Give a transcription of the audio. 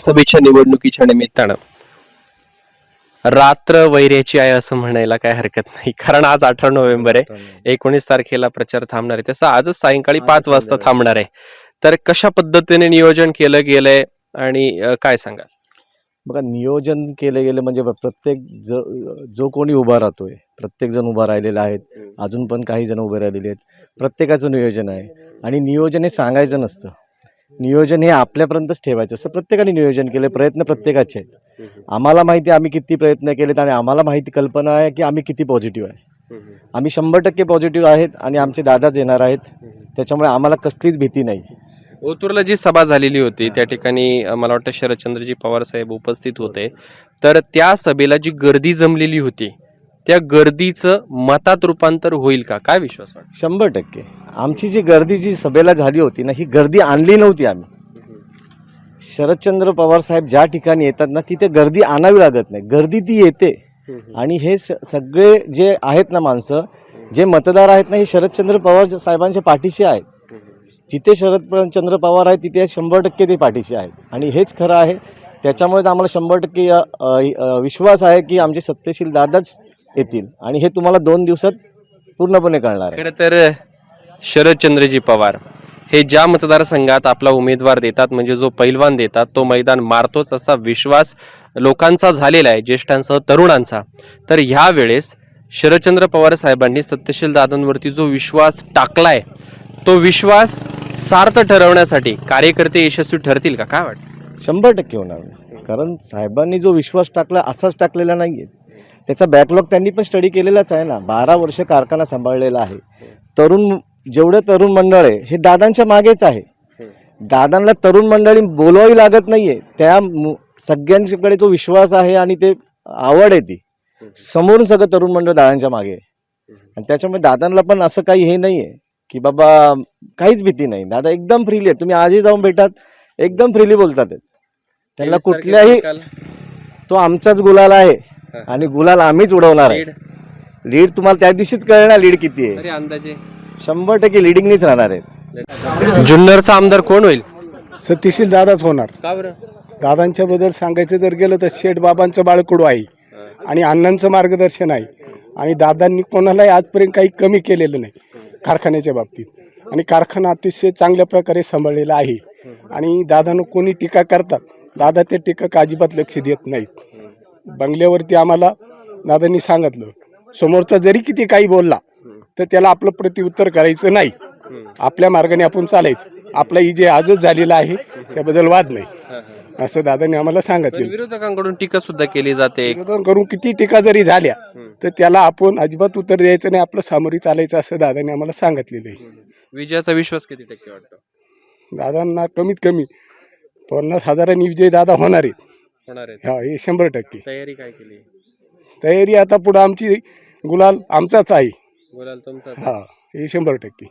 सभेच्या निवडणुकीच्या निमित्तानं रात्र वैऱ्याची आहे असं म्हणायला काय हरकत नाही. कारण आज अठरा नोव्हेंबर आहे. एकोणीस तारखेला प्रचार थांबणार आहे. तसं आजच सायंकाळी पाच वाजता थांबणार आहे. तर कशा पद्धतीने नियोजन केलं गेलंय आणि काय सांगा बघा नियोजन केलं गेलं म्हणजे प्रत्येक ज जो कोणी उभा राहतोय प्रत्येक जण उभा राहिलेला आहेत. अजून पण काही जण उभे राहिलेले आहेत. प्रत्येकाचं नियोजन आहे. आणि नियोजन हे सांगायचं नसतं. नियोजन हे आपल्यापर्यंतच ठेवायचं. असं प्रत्येकाने नियोजन केले प्रयत्न प्रत्येकाचे आहेत. आम्हाला माहिती आम्ही किती प्रयत्न केलेत आणि आम्हाला माहिती कल्पना आहे की आम्ही किती पॉझिटिव्ह आहे. आम्ही शंभर टक्के पॉझिटिव्ह आहेत आणि आमचे दादाच येणार आहेत. त्याच्यामुळे आम्हाला कसलीच भीती नाही. ओतूरला जी सभा झालेली होती त्या ठिकाणी मला वाटतं शरदचंद्रजी पवार साहेब उपस्थित होते. तर त्या सभेला जी गर्दी जमलेली होती त्या गर्दीचं मतात रूपांतर होईल का? काय विश्वास वाटतो? शंभर टक्के. आमची जी गर्दी जी सभेला झाली होती ना ही गर्दी आणली नव्हती आम्ही. शरदचंद्र पवार साहेब ज्या ठिकाणी येतात ना तिथे गर्दी आणावी लागत नाही. गर्दी ती येते. आणि हे स सगळे जे आहेत ना माणसं जे मतदार आहेत ना हे शरदचंद्र पवार साहेबांच्या पाठीशी आहेत. जिथे शरदचंद्र पवार आहेत तिथे शंभर टक्के ते पाठीशी आहेत. आणि हेच खरं आहे. त्याच्यामुळेच आम्हाला शंभर टक्के अ, अ, विश्वास आहे की आमचे सत्यशील दादाच येतील. आणि हे तुम्हाला दोन दिवसात पूर्णपणे कळणार आहे. खरं तर शरदचंद्रजी पवार हे ज्या मतदारसंघात आपला उमेदवार देतात म्हणजे जो पैलवान देतात तो मैदान मारतोच असा विश्वास लोकांचा झालेला आहे ज्येष्ठांसह तरुणांचा. तर ह्या वेळेस शरदचंद्र पवार साहेबांनी सत्यशील दादांवरती जो विश्वास टाकलाय तो विश्वास सार्थ ठरवण्यासाठी कार्यकर्ते यशस्वी ठरतील का? काय वाटतं? शंभर टक्के होणार. नाही कारण साहेबांनी जो विश्वास टाकला असाच टाकलेला नाही आहे त्याचा बॅकलॉग त्यांनी पण स्टडी केलेलाच आहे ना. बारा वर्ष कारखाना सांभाळलेला आहे. तरुण जेवढे तरुण मंडळ आहे हे दादांच्या मागेच आहे. दादांना तरुण मंडळी बोलवावी लागत नाही आहे त्या सगळ्यांकडे तो विश्वास आहे आणि ते आवड आहे ती. समोरून सगळं तरुण मंडळ दादांच्या मागे आणि त्याच्यामुळे दादांना पण असं काही हे नाही आहे की बाबा काहीच भीती नाही. दादा एकदम फ्रीली आहे तुम्ही आजही जाऊन भेटात. एकदम फ्रीली बोलतात. त्यांना कुठल्याही तो आमचाच गुलाल आहे. आणि गुलाल आम्हीच उडवणार आहे. लीड, लीड तुम्हाला त्या दिवशीच कळणार लीड किती आहे. तरी अंदाजे. शंभर टक्के लिडिंगनीच राहणार आहे. जुन्नरचा आमदार कोण होईल? सत्यशील दादाच होणार. का बरं? दादांच्या बद्दल सांगायचं जर गेलं तर शेठ बाबांचं बाळकडू आहे आणि अण्णांचं मार्गदर्शन आहे आणि दादांनी कोणालाही आजपर्यंत काही कमी केलेलं नाही कारखान्याच्या बाबतीत. आणि कारखाना अतिशय चांगल्या प्रकारे सांभाळलेला आहे. आणि दादानं कोणी टीका करतात दादा ते टीका अजिबात लक्ष देत नाहीत. बंगल्यावरती आम्हाला दादांनी सांगितलं. समोरचा जरी किती काही बोलला तर त्याला आपलं प्रत्युत्तर करायचं नाही. आपल्या मार्गाने आपण चालायचं. आपला ही जे आजच झालेला आहे त्याबद्दल वाद नाही. असं दादांनी आम्हाला सांगितलं. विरोधकांकडून टीका सुद्धा केली जाते. विरोधन करून किती टीका जरी झाल्या तर त्याला आपण अजिबात उत्तर द्यायचं नाही आपलं सामोरी चालायचं असं दादांनी आम्हाला सांगितलेलं आहे. विजयाचा विश्वास किती टक्के वाटतो? दादांना कमीत कमी पन्नास हजारांनी विजय दादा होणार आहेत. होणार हा हे शंभर टक्के. तयारी काय केली? तयारी आता पुढं आमची गुलाल आमचाच आहे. बोलाल तुमचा हा हे शंभर टक्के.